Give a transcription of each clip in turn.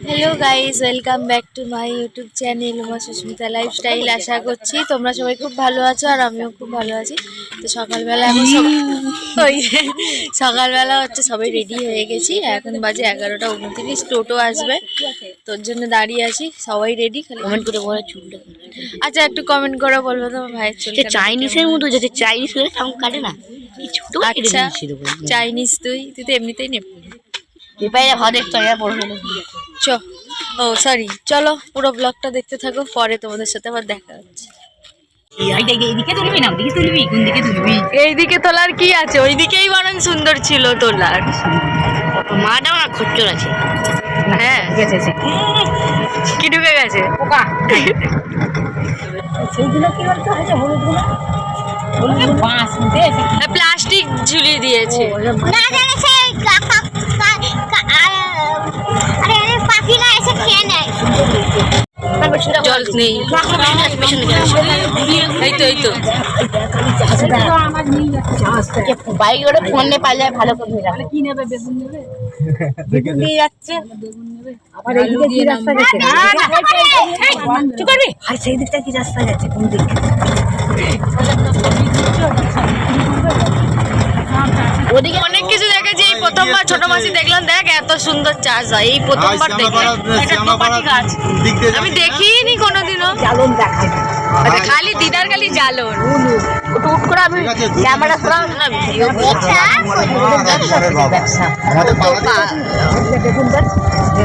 Hello guys welcome back to my YouTube channel Uma Sushmita lifestyle আশা করছি তোমরা সবাই খুব ভালো আছো আর আমিও খুব ভালো আছি। তো সকালবেলা এখন সব- ওই সকালবেলা হচ্ছে সবাই রেডি হয়ে গেছি। এখন বাজে এগারোটা উনত্রিশ টোটো আসবে। তোর জন্য দাঁড়িয়ে আছি সবাই রেডি খালি কমেন্ট করে বলে চুলটা আচ্ছা একটু কমেন্ট করে বলব তোমার ভাইয়ের চুল চাইনিজের মতো যাতে চাইনিজ কাটে না। আচ্ছা চাইনিজ তুই তুই তো এমনিতেই নেব দেখতে পড়ে গেল। চ। ও সরি চলো পুরো ব্লগটা দেখতে থাকো পরে তোমাদের সাথে আবার দেখা হচ্ছে। এইদিকে তুলবি না ওদিকে তুলবি কোন দিকে তুলবি? এইদিকে তোলার কি আছে? ওইদিকেই বরং সুন্দর ছিল তোলার। মাটা আমার খচ্চর আছে। হ্যাঁ। কি ঢুকে গেছে? পোকা। সেইগুলো কি বলতো? হয়েছে হলুদগুলো। হলুদ বাঁশ মধ্যে এসে কি প্লাস্টিক ঝুলিয়ে দিয়েছে। না জানে পাখিরা এসে খেয়ে নেয়। জল নেই। এই তো এই তো। বাইক ওটা ফোন নিয়ে পাইলে ভালো করে কি নেবে বেগুন নেবে বেগুন দিয়ে যাচ্ছে। আবার এইদিকে কি রাস্তা গেছে? চুপ করবি। আর সেই দিকটা কি রাস্তা গেছে? কোন দিক ওদিকে অনেক কিছু দেখেছি এই প্রথমবার ছোট মাসি দেখলাম দেখ এত সুন্দর চাষ হয় এই প্রথমবার দেখলাম আমি দেখিনি কোনোদিনও জ্বালন দেখায় আচ্ছা খালি দিদার খালি জ্বালন টুট করে আমি ক্যামেরা করাম না ভিডিও ব্যবসা আমাদের পাড়াতে বেগুন গাছ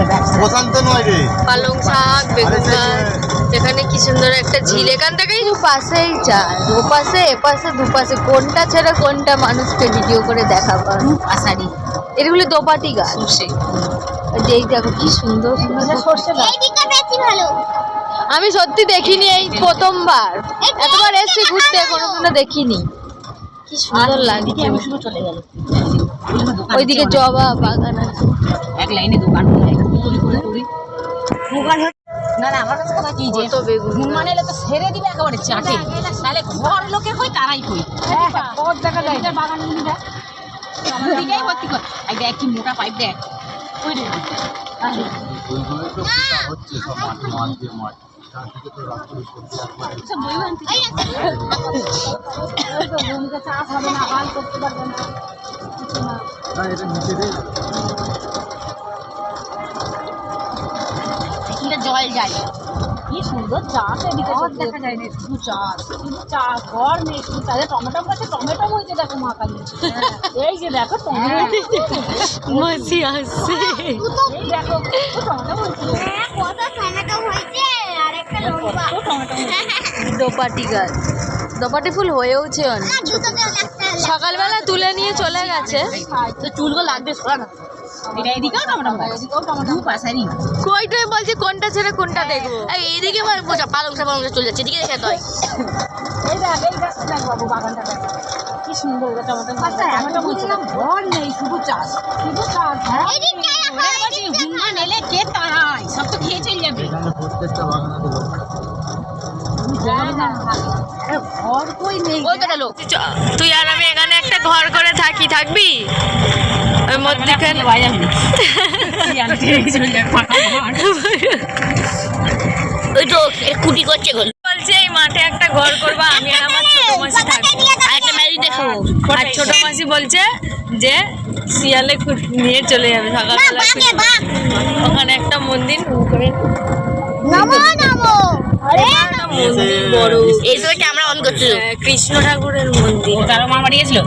ব্যবসা প্রশান্ত নয় রে পালং শাক বেগুন গাছ এখানে কি সুন্দর একটা ঝিল এখান থেকেই পাশেই চাষ ওপাশে এপাশে দুপাশে কোনটা ছেড়ে কোনটা মানুষকে ভিডিও করে দেখাবো আষাঢ়ি এগুলো দোপাটি গাছ। যেই দেখো কি সুন্দর। সুন্দর সর্ষে গাছ এইদিকে বেশি ভালো আমি সত্যি দেখিনি এই প্রথমবার। এতবার এসেছি ঘুরতে কোনোদিনও দেখিনি। কি সুন্দর এদিকে লাগছে। আমি শুধু চলে গেল। ওইদিকে জবা বাগান আছে। এক লাইনে দোকান হয়ে যায় তুলি করে তুলি। দোকান না না আমার কাছে কথা কি যে কত বেগুন ঘুম মানে এলে তো সেরে দিবে একেবারে চাটে। তাহলে ঘর লোকে কই তারাই কই। ঘর দেখা যায়। বাগান দিকেই ভর্তি কর। এই দেখ কি মোটা পাইপ দেখ। ওই রে চাষ হবে না হাল করতে পারবে না এটা নিচে জল যায়। কি সুন্দর চাষ এদিকে দেখা যায় না শুধু চাষ শুধু চাষ ঘর নেই শুধু তাদের টমেটো গাছে টমেটো হয়েছে দেখো মা কালী। এই যে দেখো টমেটো আসছে। দেখো টমেটো হয়েছে। হ্যাঁ কত টমেটো হয়েছে আর একটা লম্বা। টমেটো দোপাটি গাছ। দোপাটি ফুল হয়েওছে অনেক। সকালবেলা তুলে নিয়ে চলে গেছে। তো চুলগুলো লাগবে সরা না এটা এদিকেও টমেটো গাছ। এদিকেও টমেটো দু পাশারি কইটাই বলছি কোনটা ছেড়ে কোনটা দেখব? এই এইদিকে বোঝা পালং চলে যাচ্ছে এদিকে দেখে এই দেখ এই গাছটা বাবু বাগানটা কি সুন্দর টমেটো গাছ। টমেটো বলছে ঘর নেই শুধু চাষ। শুধু চাষ হ্যাঁ? এদিকটাই রাখো, ঘরে বসে হুমা নেলে কে তাড়ায়? সব তো খেয়ে চলে যাবে। প্রত্যেকটা বাগানে তো আরে ঘর কই নেই? ওই তো লোক তুই আর আমি এখানে একটা ঘর করে থাকি থাকবি? ওই মধ্যখানে তো কুটি করছে গোল বলছে এই মাঠে একটা ঘর করবা আমি আর আমার ছোট মাসি থাকব আর একটা ম্যারি দেখো আর ছোট মাসি বলছে যে শিয়ালে খুব- নিয়ে চলে যাবে সকালবেলা ওখানে একটা মন্দির করে নমো নমো আরে একটা মন্দির বড় এই সময় ক্যামেরা অন করছিল কৃষ্ণ ঠাকুরের মন্দির তারা মা বাড়ি গেছিল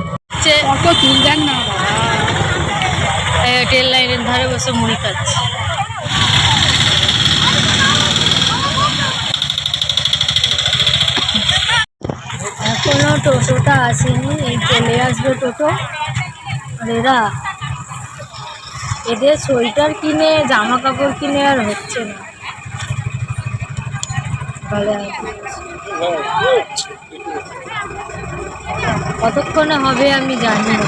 কত চুল দেন না ধারে বসে মুড়ি খাচ্ছে। এখনও টোটোটা আসেনি, এই চলে আসবে টোটো। আর এরা, এদের সোয়েটার কিনে জামা কাপড় কিনে আর হচ্ছে না। কতক্ষণে হবে আমি জানি না।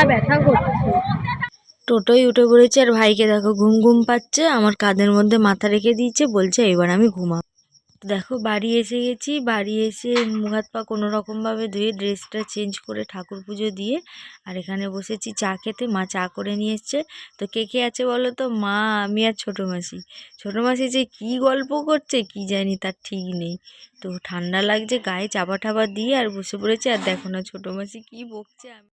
মাথা ব্যথা করছে। টোটোয় উঠে পড়েছে আর ভাইকে দেখো, ঘুম ঘুম পাচ্ছে, আমার কাঁধের মধ্যে মাথা রেখে দিয়েছে, বলছে এবার আমি ঘুমাবো। দেখো, বাড়ি এসে গেছি, বাড়ি এসে মুখ হাত পা কোনো রকমভাবে ধুয়ে ড্রেসটা চেঞ্জ করে ঠাকুর পুজো দিয়ে আর এখানে বসেছি, চা খেতে, মা চা করে নিয়ে এসছে। তো কে কে আছে বলো তো? মা, আমি আর ছোটো মাসি। ছোটো মাসি যে কী গল্প করছে কি জানি তার ঠিক নেই। তো ঠান্ডা লাগছে, গায়ে চাপা টাপা দিয়ে আর বসে পড়েছে। আর দেখো না, ছোটো মাসি কী বকছে আমি।